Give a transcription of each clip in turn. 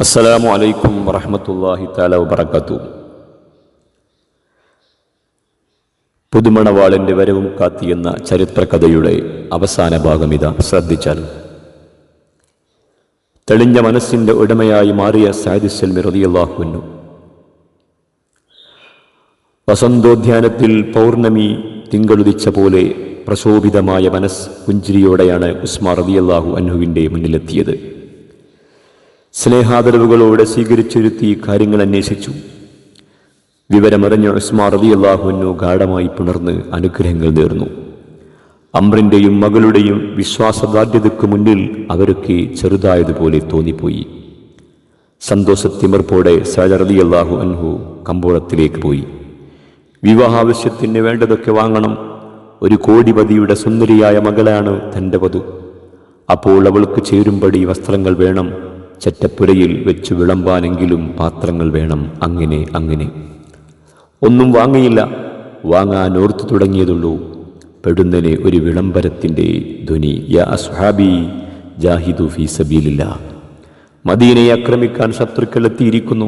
അസ്സലാമു അലൈക്കും വറഹമത്തല്ലാഹി താല വബർക്കാത്തു പുതുമണവാളിന്റെ വരവും കാത്തിയെന്ന ചരിത്രകഥയുടെ അവസാന ഭാഗം ഇതാ. ശ്രദ്ധിച്ചാൽ. തെളിഞ്ഞ മനസ്സിന്റെ ഉടമയായി മാറിയ സാദിസ്സൽമി റതിയല്ലാഹുവിനു വസന്തോദ്യാനത്തിൽ പൗർണമി തിങ്കളുദിച്ച പോലെ പ്രശോഭിതമായ മനസ് പുഞ്ചിരിയോടെയാണ് ഉസ്മാ റതിയല്ലാഹു അന്നുവിന്റെ മുന്നിലെത്തിയത്. സ്നേഹാദരവുകളോടെ സ്വീകരിച്ചിരുത്തി കാര്യങ്ങൾ അന്വേഷിച്ചു. വിവരമറിഞ്ഞ ഉസ്മാ അള്ളാഹുവിനു ഗാഢമായി പുണർന്ന് അനുഗ്രഹങ്ങൾ നേർന്നു. അമ്രിന്റെയും മകളുടെയും വിശ്വാസദാർഢ്യതയ്ക്ക് മുന്നിൽ അവരൊക്കെ ചെറുതായതുപോലെ തോന്നിപ്പോയി. സന്തോഷത്തിമർപ്പോടെ സജറതിയല്ലാഹു അൻഹു കമ്പോളത്തിലേക്ക് പോയി. വിവാഹാവശ്യത്തിന് വേണ്ടതൊക്കെ വാങ്ങണം. ഒരു കോടിപതിയുടെ സുന്ദരിയായ മകളാണ് തന്റെ വധു. അപ്പോൾ അവൾക്ക് ചേരുമ്പടി വസ്ത്രങ്ങൾ വേണം. ചെറ്റപ്പുരയിൽ വെച്ച് വിളമ്പാനെങ്കിലും പാത്രങ്ങൾ വേണം അങ്ങനെ അങ്ങനെ. ഒന്നും വാങ്ങിയില്ല. വാങ്ങാൻ ഓർത്തു തുടങ്ങിയതുള്ളൂ. പെടുന്നനെ ഒരു വിളംബരത്തിന്റെ ധ്വനി. യാ അസ്ഹാബി ജാഹിദു ഫീസബീലില്ല മദീനയെ ആക്രമിക്കാൻ ശത്രുക്കൾ എത്തിയിരിക്കുന്നു.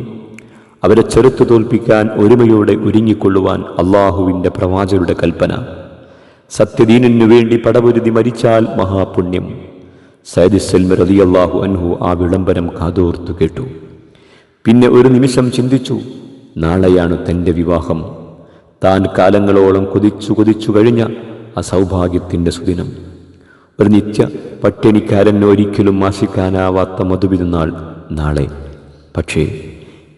അവരെ ചെറുത്തു തോൽപ്പിക്കാൻ ഒരുമയോടെ ഒരുങ്ങിക്കൊള്ളുവാൻ അള്ളാഹുവിന്റെ പ്രവാചകരുടെ കൽപ്പന. സത്യദീനു വേണ്ടി പടപൊരുതി മരിച്ചാൽ മഹാപുണ്യം. സൈദിസ്സൽമ റളിയല്ലാഹു അൻഹു ആ വിളംബരം കാതോർത്തു കേട്ടു. പിന്നെ ഒരു നിമിഷം ചിന്തിച്ചു നാളെയാണ് തന്റെ വിവാഹം. താൻ കാലങ്ങളോളം കൊതിച്ചു കൊതിച്ചു കഴിഞ്ഞ ആ സൗഭാഗ്യത്തിന്റെ സുദിനം. ഒരു നിത്യ പട്ടിണിക്കാരന് ഒരിക്കലും ആശിക്കാനാവാത്ത മധുവിരുന്നാൾ നാളെ. പക്ഷേ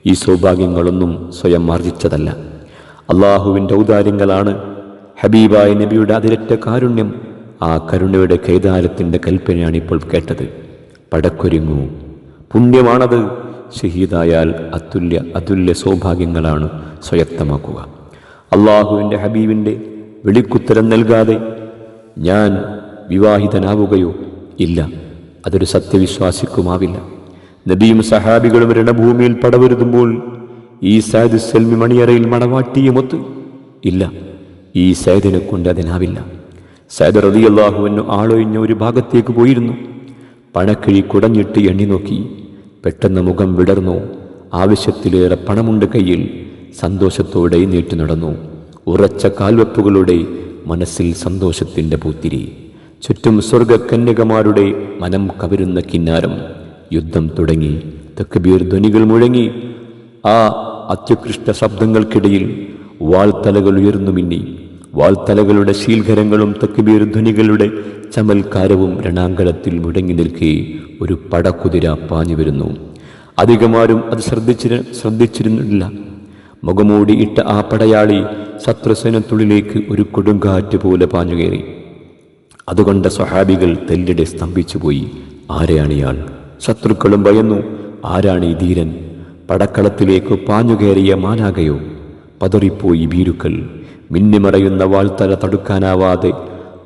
ഈ സൗഭാഗ്യങ്ങളൊന്നും സ്വയം ആർജിച്ചതല്ല അള്ളാഹുവിന്റെ ഔദാര്യങ്ങളാണ് ഹബീബായ നബിയുടെ അതിരറ്റ കാരുണ്യം ആ കരുണയുടെ കൈതാരത്തിന്റെ കൽപ്പനയാണ് ഇപ്പോൾ കേട്ടത്. പടക്കൊരുങ്ങൂ. പുണ്യമാണത്. ഷഹീദായാൽ അതുല്യ അതുല്യ സൗഭാഗ്യങ്ങളാണ് സ്വയക്തമാക്കുക അള്ളാഹുവിന്റെ ഹബീബിന്റെ വെളിക്കുത്തരം നൽകാതെ ഞാൻ വിവാഹിതനാവുകയോ ഇല്ല. അതൊരു സത്യവിശ്വാസിക്കുമാവില്ല. നബിയും സഹാബികളും രണഭൂമിയിൽ പടവരുതുമ്പോൾ ഈ സാദ് സെൽമി മണിയറയിൽ മണവാട്ടിയുമൊത്ത് ഇല്ല. ഈ സൈദിനെ കൊണ്ട് അതിനാവില്ല. സൈദ് റതിയല്ലാഹുവിന് ആളൊഴിഞ്ഞ ഒരു ഭാഗത്തേക്ക് പോയിരുന്നു. പണക്കിഴി കുടഞ്ഞിട്ട് എണ്ണി നോക്കി. പെട്ടെന്ന് മുഖം വിടർന്നു. ആവശ്യത്തിലേറെ പണമുണ്ട് കയ്യിൽ. സന്തോഷത്തോടെ നീട്ടി നടന്നു. ഉറച്ച കാൽവെപ്പുകളുടെ മനസ്സിൽ സന്തോഷത്തിന്റെ പൂത്തിരി. ചുറ്റും സ്വർഗകന്യകമാരുടെ മനം കവരുന്ന കിന്നാരം. യുദ്ധം തുടങ്ങി. തക്ബീർ ധ്വനികൾ മുഴങ്ങി. ആ അത്യുകൃഷ്ട ശബ്ദങ്ങൾക്കിടയിൽ വാൾത്തലകൾ ഉയർന്നു മിന്നി. വാൾത്തലകളുടെ ശീൽഖരങ്ങളും തക്ബീർ ധ്വനികളുടെ ചമൽക്കാരവും രണാങ്കണത്തിൽ മുടങ്ങി നിൽക്കെ ഒരു പടക്കുതിര പാഞ്ഞു വരുന്നു. അധികമാരും അത് ശ്രദ്ധിച്ചിര ശ്രദ്ധിച്ചിരുന്നില്ല. മുഖമൂടി ഇട്ട ആ പടയാളി ശത്രുസേനത്തുള്ളിലേക്ക് ഒരു കൊടുങ്കാറ്റ് പോലെ പാഞ്ഞുകയറി അതുകൊണ്ട് സ്വഹാബികൾ തെല്ലിടെ സ്തംഭിച്ചുപോയി ആരെയാണ് ഇയാൾ? ശത്രുക്കളും ഭയന്നു. ആരാണ് ഈ ധീരൻ? പടക്കളത്തിലേക്ക് പാഞ്ഞുകയറിയ മാനാകയോ പതറിപ്പോയി ഭീരുക്കൾ. മിന്നിമറയുന്ന വാൾത്തല തടുക്കാനാവാതെ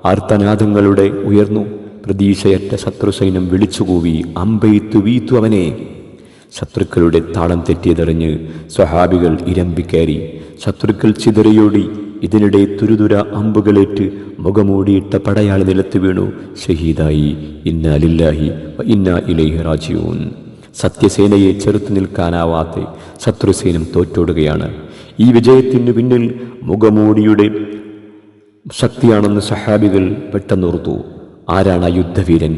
ആർത്തനാദങ്ങളുടെ ഉയർന്നു പ്രതീക്ഷയറ്റ ശത്രുസൈന്യം വിളിച്ചുകൂവി അമ്പെയ്ത്തു വീത്തു അവനെ. ശത്രുക്കളുടെ താളം തെറ്റിയതെറിഞ്ഞ് സ്വഹാബികൾ ഇരമ്പിക്കയറി ശത്രുക്കൾ ചിതറിയോടി ഇതിനിടെ തുരുതുര അമ്പുകളേറ്റ് മുഖമൂടിയിട്ട പടയാളി നിലത്ത് വീണു. ഷഹീദായി ഇന്ന അലില്ലാഹി ഇന്ന ഇലൈഹി റാജിയൂൻ സത്യസേനയെ ചെറുത്തു നിൽക്കാനാവാതെ ശത്രുസേനം തോറ്റോടുകയാണ്. ഈ വിജയത്തിന് പിന്നിൽ മുഖമൂടിയുടെ ശക്തിയാണെന്ന് സഹാബികൾ പെട്ടെന്നോർത്തു ആരാണ് ആ യുദ്ധവീരൻ?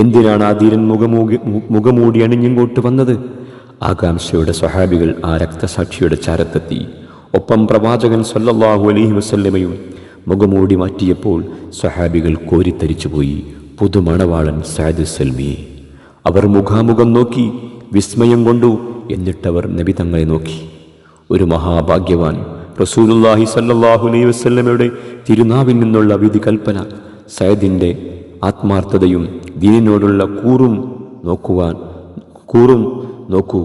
എന്തിനാണ് ആ ധീരൻ മുഖമൂകി മുഖമൂടി അണിഞ്ഞിങ്ങോട്ട് വന്നത്? ആകാംക്ഷയുടെ സഹാബികൾ ആ രക്തസാക്ഷിയുടെ ചാരത്തെത്തി. ഒപ്പം പ്രവാചകൻ സല്ലല്ലാഹു അലൈഹി വസല്ലമയും മുഖമൂടി മാറ്റിയപ്പോൾ സഹാബികൾ കോരിത്തരിച്ചുപോയി. പുതുമണവാളൻ സാദ് സൽമിയെ അവർ മുഖാമുഖം നോക്കി വിസ്മയം കൊണ്ടു എന്നിട്ടവർ നബി തങ്ങളെ നോക്കി. ഒരു മഹാഭാഗ്യവാൻ. റസൂലുല്ലാഹി സല്ലല്ലാഹു അലൈഹി വസല്ലമയുടെ തിരുനാവിൽ നിന്നുള്ള വിധി കൽപ്പന സയദിന്റെ ആത്മാർത്ഥതയും ദീനിനോടുള്ള കൂറും നോക്കുവാൻ കൂറും നോക്കൂ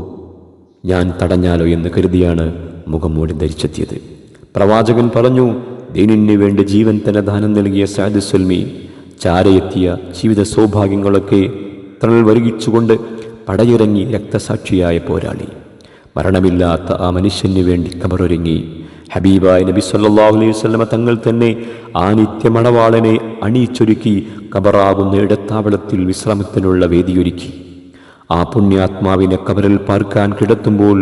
ഞാൻ തടഞ്ഞാലോ എന്ന് കരുതിയാണ് മുഖംമൂടി ധരിച്ചെത്തിയത്. പ്രവാചകൻ പറഞ്ഞു ദീനിന് വേണ്ടി ജീവൻ തന്നെ ദാനം നൽകിയ സാദ് സൽമി ചാരയെത്തിയ ജീവിത സൗഭാഗ്യങ്ങളൊക്കെ തണൽ വരുകിച്ചുകൊണ്ട് പടയിറങ്ങി രക്തസാക്ഷിയായ പോരാളി. മരണമില്ലാത്ത ആ മനുഷ്യന് വേണ്ടി കബറൊരുങ്ങി. ഹബീബായ നബി സല്ലാഹു അലൈഹി വസ്ലമ തങ്ങൾ തന്നെ ആ നിത്യമണവാളനെ അണിയിച്ചൊരുക്കി കബറാകുന്ന ഇടത്താവളത്തിൽ വിശ്രമത്തിനുള്ള വേദിയൊരുക്കി. ആ പുണ്യാത്മാവിനെ കബറിൽ പാർക്കാൻ കിടത്തുമ്പോൾ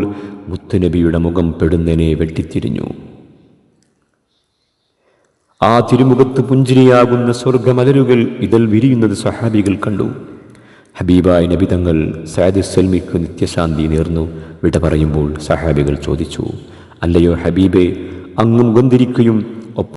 മുത്തുനബിയുടെ മുഖം പെടുന്നനെ വെട്ടിത്തിരിഞ്ഞു. ആ തിരുമുഖത്ത് പുഞ്ചിരിയാകുന്ന സ്വർഗമലരുകൾ ഇതൽ വിരിയുന്നത് സഹാബികൾ കണ്ടു. ഹബീബായ നബിതങ്ങൾ സയദ് സൽമിക്ക് നിത്യശാന്തി നേർന്നു വിട പറയുമ്പോൾ സഹാബികൾ ചോദിച്ചു അല്ലയോ ഹബീബെ അങ്ങും മുഖന്തിരിക്കുകയും